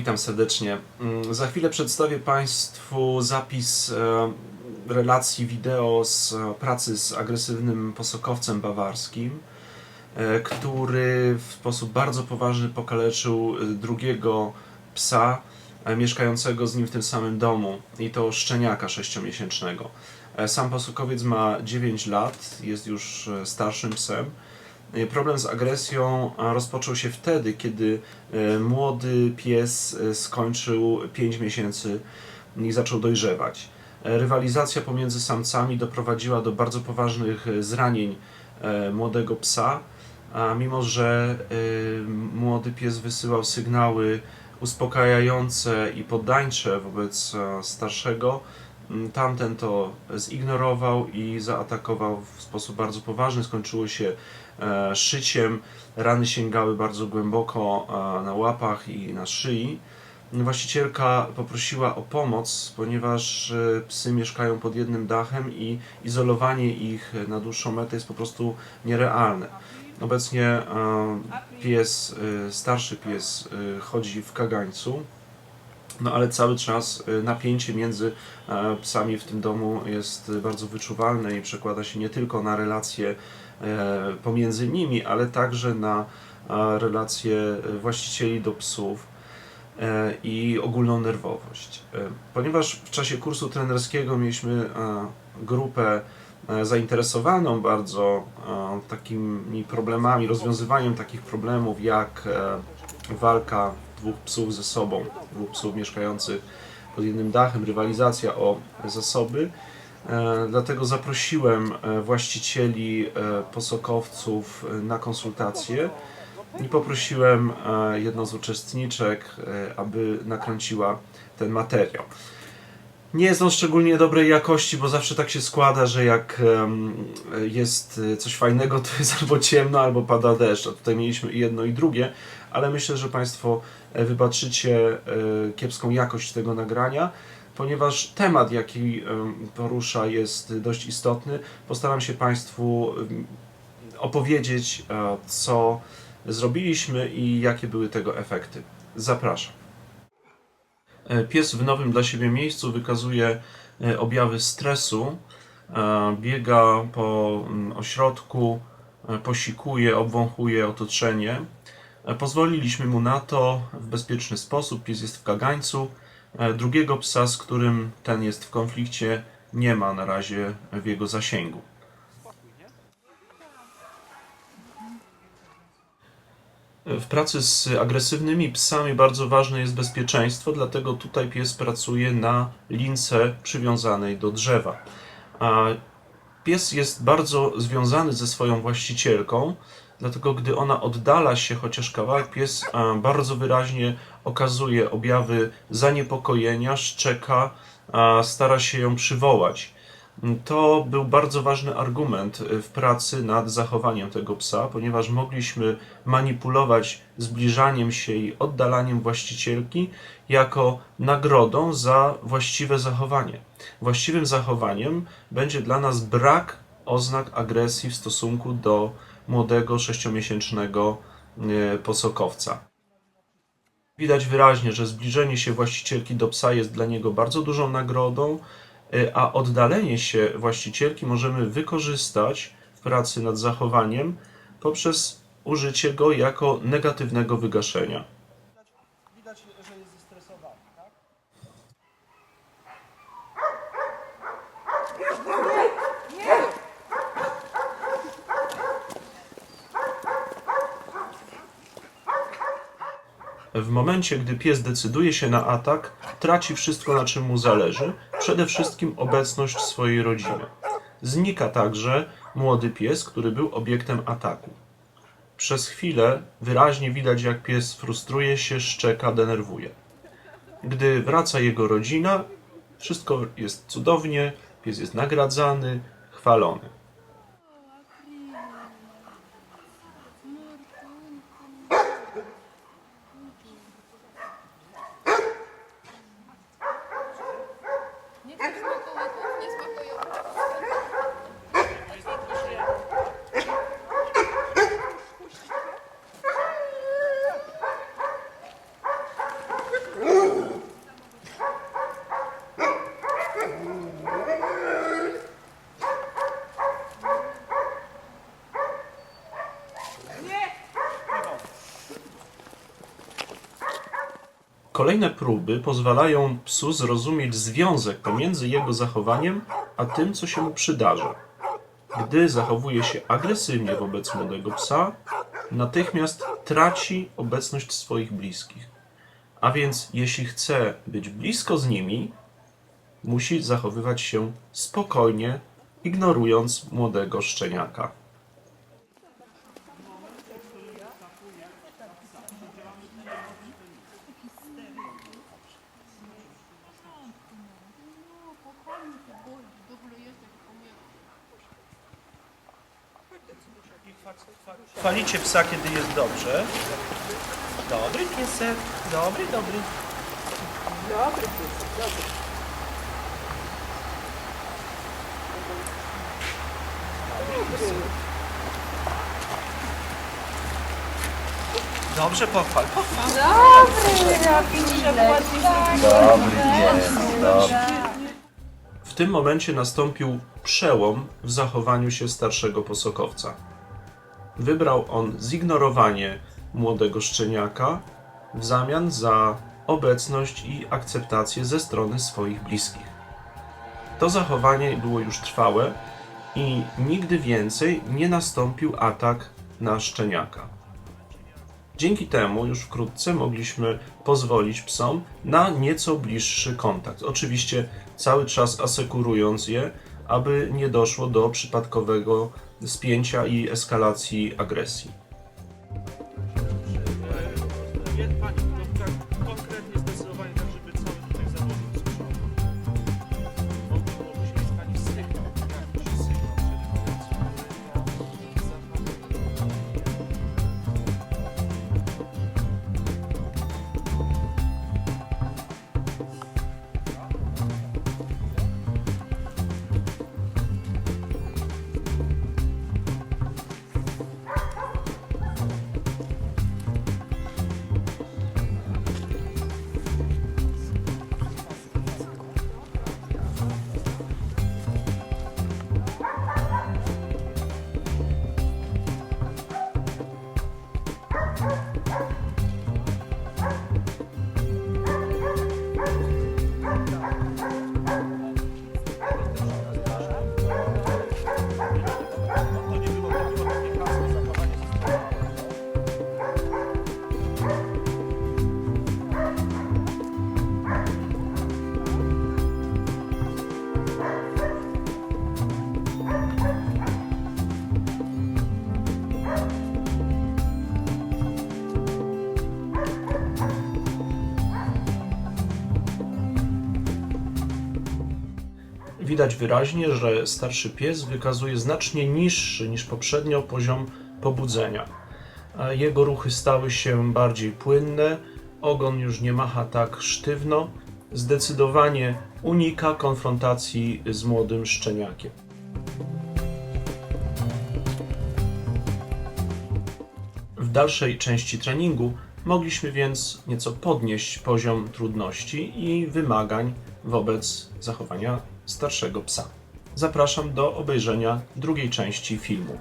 witam serdecznie. Mm, Za chwilę przedstawię Państwu zapis e, relacji wideo z e, pracy z agresywnym posokowcem bawarskim, e, który w sposób bardzo poważny pokaleczył drugiego psa mieszkającego z nim w tym samym domu i to szczeniaka sześciomiesięcznego. Sam posokowiec ma 9 lat, jest już starszym psem. E, Problem z agresją rozpoczął się wtedy, kiedy e, młody pies e, skończył 5 miesięcy i zaczął dojrzewać. E, Rywalizacja pomiędzy samcami doprowadziła do bardzo poważnych zranień e, młodego psa, a mimo że młody pies wysyłał sygnały uspokajające i poddańcze wobec e, starszego, tamten to zignorował i zaatakował w sposób bardzo poważny. Skończyło się szyciem, rany sięgały bardzo głęboko e, na łapach i na szyi. Właścicielka poprosiła o pomoc, ponieważ e, psy mieszkają pod jednym dachem i izolowanie ich na dłuższą metę jest po prostu nierealne. Obecnie e, pies, e, starszy pies e, chodzi w kagańcu, no ale cały czas e, napięcie między e, psami w tym domu jest bardzo wyczuwalne i przekłada się nie tylko na relacje e, pomiędzy nimi, ale także na e, relacje właścicieli do psów e, i ogólną nerwowość. E, Ponieważ w czasie kursu trenerskiego mieliśmy e, grupę e, zainteresowaną bardzo e, takimi problemami, rozwiązywaniem takich problemów jak e, walka dwóch psów ze sobą, dwóch psów mieszkających pod jednym dachem, rywalizacja o zasoby. E, Dlatego zaprosiłem e, właścicieli e, posokowców na konsultacje i poprosiłem jedną z uczestniczek, aby nakręciła ten materiał. Nie jest on szczególnie dobrej jakości, bo zawsze tak się składa, że jak jest coś fajnego, to jest albo ciemno, albo pada deszcz. A tutaj mieliśmy i jedno, i drugie, ale myślę, że Państwo wybaczycie kiepską jakość tego nagrania, ponieważ temat, jaki porusza, jest dość istotny. Postaram się Państwu opowiedzieć, e, co zrobiliśmy i jakie były tego efekty. Zapraszam. E, Pies w nowym dla siebie miejscu wykazuje e, objawy stresu, biega po ośrodku, posikuje, obwąchuje otoczenie. Pozwoliliśmy mu na to w bezpieczny sposób. Pies jest w kagańcu. Drugiego psa, z którym ten jest w konflikcie, nie ma na razie w jego zasięgu. W pracy z agresywnymi psami bardzo ważne jest bezpieczeństwo, dlatego tutaj pies pracuje na lince przywiązanej do drzewa. Pies jest bardzo związany ze swoją właścicielką, dlatego gdy ona oddala się chociaż kawałek, pies a, bardzo wyraźnie okazuje objawy zaniepokojenia, szczeka, a, stara się ją przywołać. To był bardzo ważny argument w pracy nad zachowaniem tego psa, ponieważ mogliśmy manipulować zbliżaniem się i oddalaniem właścicielki jako nagrodą za właściwe zachowanie. Właściwym zachowaniem będzie dla nas brak oznak agresji w stosunku do młodego sześciomiesięcznego e, posokowca. Widać wyraźnie, że zbliżenie się właścicielki do psa jest dla niego bardzo dużą nagrodą, y, a oddalenie się właścicielki możemy wykorzystać w pracy nad zachowaniem poprzez użycie go jako negatywnego wygaszenia. Widać, że jest zestresowany, tak? W momencie, gdy pies decyduje się na atak, traci wszystko, na czym mu zależy, przede wszystkim obecność swojej rodziny. Znika także młody pies, który był obiektem ataku. Przez chwilę wyraźnie widać, jak pies frustruje się, szczeka, denerwuje. Gdy wraca jego rodzina, wszystko jest cudownie, pies jest nagradzany, chwalony. Kolejne próby pozwalają psu zrozumieć związek pomiędzy jego zachowaniem a tym, co się mu przydarzy. Gdy zachowuje się agresywnie wobec młodego psa, natychmiast traci obecność swoich bliskich. A więc, jeśli chce być blisko z nimi, musi zachowywać się spokojnie, ignorując młodego szczeniaka. W ogóle jest jak umiera. Chwalicie psa, kiedy jest dobrze. Dobry piesek, dobry, dobry. Dobry piesek, dobry. Dobrze, pochwal, pochwal. W tym momencie nastąpił przełom w zachowaniu się starszego posokowca. Wybrał on zignorowanie młodego szczeniaka w zamian za obecność i akceptację ze strony swoich bliskich. To zachowanie było już trwałe i nigdy więcej nie nastąpił atak na szczeniaka. Dzięki temu już wkrótce mogliśmy pozwolić psom na nieco bliższy kontakt. Oczywiście cały czas asekurując je, aby nie doszło do przypadkowego spięcia i eskalacji agresji. Widać wyraźnie, że starszy pies wykazuje znacznie niższy niż poprzednio poziom pobudzenia. Jego ruchy stały się bardziej płynne, ogon już nie macha tak sztywno, zdecydowanie unika konfrontacji z młodym szczeniakiem. W dalszej części treningu mogliśmy więc nieco podnieść poziom trudności i wymagań wobec zachowania starszego psa. Zapraszam do obejrzenia drugiej części filmu.